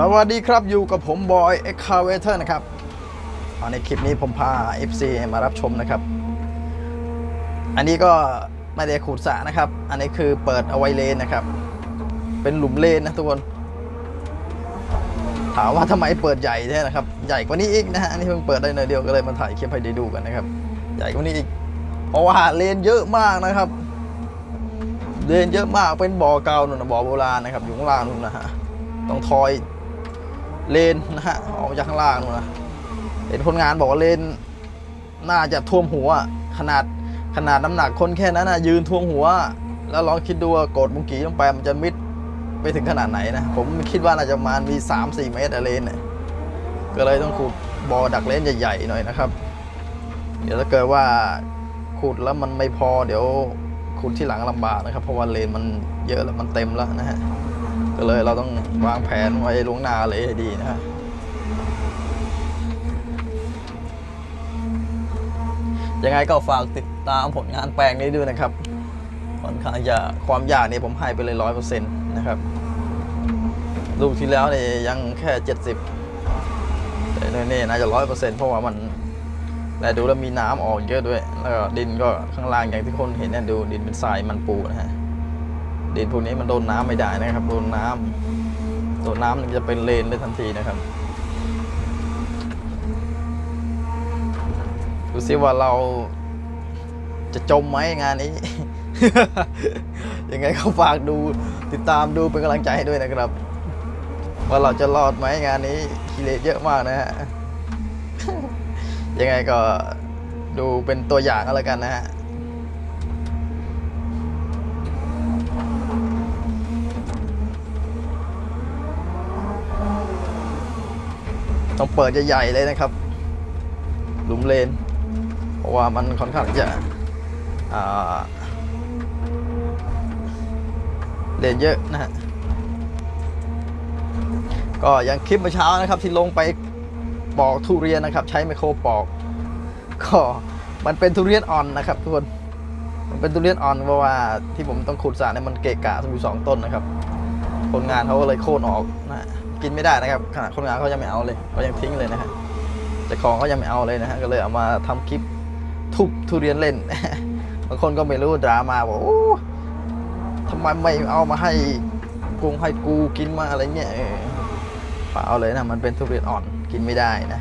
สวัสดีครับอยู่กับผมบอยเอ็กคาเวเตอร์นะครับเอาในคลิปนี้ผมพา FC มารับชมนะครับ อันนี้ก็ไม่ได้ขูดสะนะครับ อันนี้คือเปิดเอาไว้เลนนะครับ เป็นหลุมเลนนะทุกคนถามว่าทำไมเปิดใหญ่แท้นะครับ ใหญ่กว่านี้อีกนะฮะอันนี้เพิ่งเปิดได้หน่อยเดียวก็เลยมาถ่ายคลิปให้ได้ดูกันนะครับ ใหญ่กว่านี้อีก เพราะว่าเลนเยอะมากนะครับ เลนเยอะมากเป็นบ่อเก่าหนุนบ่อโบราณนะครับอยู่ข้างล่างนู่นนะฮะต้องทอย เลนนะฮะออกมาจากข้างล่างนู่นนะเห็นคนงานบอกว่าเลนน่าจะท่วมหัว ขนาดขนาดน้ำหนักคนแค่นั้นนะยืนท่วมหัว แล้วลองคิดดูว่ากดบุงกีลงไปมันจะมิดไปถึงขนาดไหนนะ ผมคิดว่าน่าจะประมาณมี 3-4 เมตรเลนเนี่ยก็เลยต้องขุดบ่อดักเลนใหญ่ๆหน่อยนะครับ เดี๋ยวถ้าเกิดว่าขุดแล้วมันไม่พอเดี๋ยวขุดที่หลังลำบากนะครับ เพราะว่าเลนมันเยอะแล้วมันเต็มแล้วนะฮะ ก็เลยเราต้องวางแผนไว้ล่วงหน้าเลยให้ดีนะฮะยังไงก็ฝากติดตามผลงานแปลงนี้ด้วยนะครับค่อนข้างจะความยากนี่ผมให้ไปเลยร้อยเปอร์เซ็นต์นะครับลูกที่แล้วเนี่ยยังแค่เจ็ดสิบแต่นี่น่าจะร้อยเปอร์เซ็นต์เพราะว่ามันแต่ดูแล้วมีน้ำออกเยอะด้วย แล้วก็ดินก็ข้างล่างอย่างที่คนเห็นเนี่ยดูดินเป็นทรายมันปูนะฮะ ดินพวกนี้มันโดนน้ำไม่ได้นะครับ โดนน้ำโดนน้ำจะเป็นเลนเลยทันทีนะครับ ดูซิว่าเราจะจมไหมงานนี้ ยังไงก็ฝากดูติดตามดูเป็นกำลังใจให้ด้วยนะครับ ว่าเราจะรอดไหมงานนี้กิเลสเยอะมากนะฮะยังไงก็ดูเป็นตัวอย่างก็แล้วกันนะฮะ ต้องเปิดใหญ่ๆเลยนะครับ หลุมเลน เพราะว่ามันค่อนข้างจะเลนเยอะนะฮะ ก็อย่างคลิปเมื่อเช้านะครับที่ลงไปปอกทุเรียนนะครับ ใช้ไมโครปอก ก็มันเป็นทุเรียนอ่อนนะครับทุกคน มันเป็นทุเรียนอ่อนเพราะว่าที่ผมต้องขุดสระเนี่ยมันเกะกะอยู่สองต้นนะครับ คนงานเขาก็เลยโค่นออกนะฮะ กินไม่ได้นะครับขนาดคนงานเขายังไม่เอาเลยเขายังทิ้งเลยนะฮะเจ้าของเขายังไม่เอาเลยนะฮะก็เลยเอามาทำคลิปทุบทุเรียนเล่นบางคนก็ไม่รู้ดรามาบอกโอ้ทำไมไม่เอามาให้กุงให้กูกินมาอะไรเงี้ยเปล่าเลยนะมันเป็นทุเรียนอ่อนกินไม่ได้นะ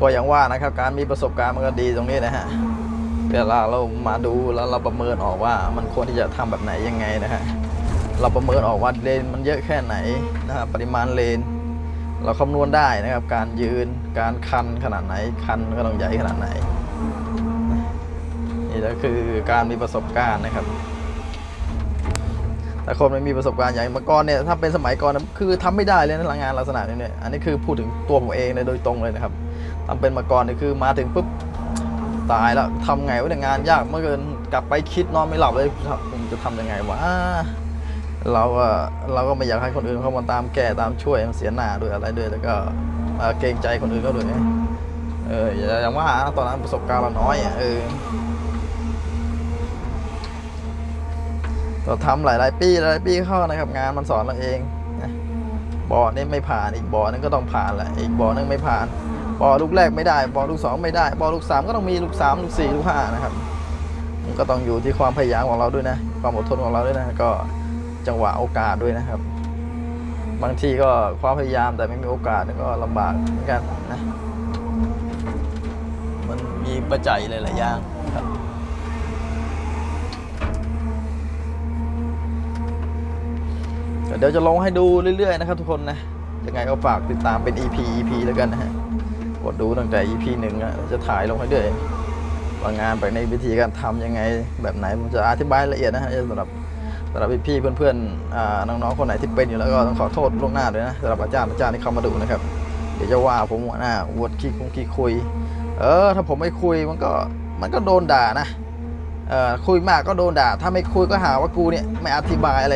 ก็อย่างว่านะครับการมีประสบการณ์มันก็ดีตรงนี้นะฮะเวลาเรามาดูแล้วเราประเมินออกว่ามันควรที่จะทำแบบไหนยังไงนะฮะเราประเมินออกว่าเลนมันเยอะแค่ไหนนะฮะปริมาณเลน เราคำนวณได้นะครับ การยืนการคันขนาดไหนคันก็ต้องใหญ่ขนาดไหนนี่ก็คือการมีประสบการณ์นะครับ ถ้าคนไม่มีประสบการณ์อย่างมื่อก่อนเนี่ยถ้าเป็นสมัยก่อนนะคือทำไม่ได้เลยนะงานลักษณะนี้เนี่ยอันนี้คือพูดถึงตัวผมเองเลยโดยตรงเลยนะครับทำเป็นมาก่อนนี่ยคือมาถึงปุ๊บตายแล้วทำไงวะเนี่ยงานยากเมื่อเกินกลับไปคิดนอนไม่หลับเลยผมจะทำยังไงวะเราก็เราก็ไม่อยากให้คนอื่นเข้ามาตามแก้ตามช่วยมันเสียหน้าด้วยอะไรด้วยแล้วก็เกรงใจคนอื่นก็ด้วยเอออย่างว่าตอนนั้นประสบการณ์เราน้อยเออ เราทำหลายๆปีหลายๆปีเข้านะครับ งานมันสอนเราเองนะบอนี่ไม่ผ่านอีกบอนึงก็ต้องผ่านแหละอีกบอนึงไม่ผ่านบอลูกแรกไม่ได้บอลูกสองไม่ได้บอลูกสามก็ต้องมีลูกสามลูกสี่ลูกห้านะครับมันก็ต้องอยู่ที่ความพยายามของเราด้วยนะ ความอดทนของเราด้วยนะก็จังหวะโอกาสด้วยนะครับ บางทีก็ความพยายามแต่ไม่มีโอกาสก็ลำบากเหมือนกันนะมันมีปัจจัยหลายๆอย่างครับ เดี๋ยวจะลงให้ดูเรื่อยๆนะครับทุกคนนะยังไงก็ฝากติดตามเป็น EP EP แล้วกันนะฮะกดดูตั้งแต่ EP หนึ่งอะจะถ่ายลงให้เรื่อยว่างานไปในวิธีการทำยังไงแบบไหนผมจะอธิบายละเอียดนะฮะสำหรับสำหรับพี่ๆเพื่อนๆน้องๆคนไหนที่เป็นอยู่แล้วก็ต้องขอโทษล่วงหน้าด้วยนะสำหรับอาจารย์อาจารย์ที่เข้ามาดูนะครับเดี๋ยวจะว่าผมหัวหน้าวดขี้คงขี้คุย เออ ถ้าผมไม่คุยมันก็มันก็โดนด่านะเออคุยมากก็โดนด่า ถ้าไม่คุยก็หาว่ากูเนี่ยไม่อธิบายอะไร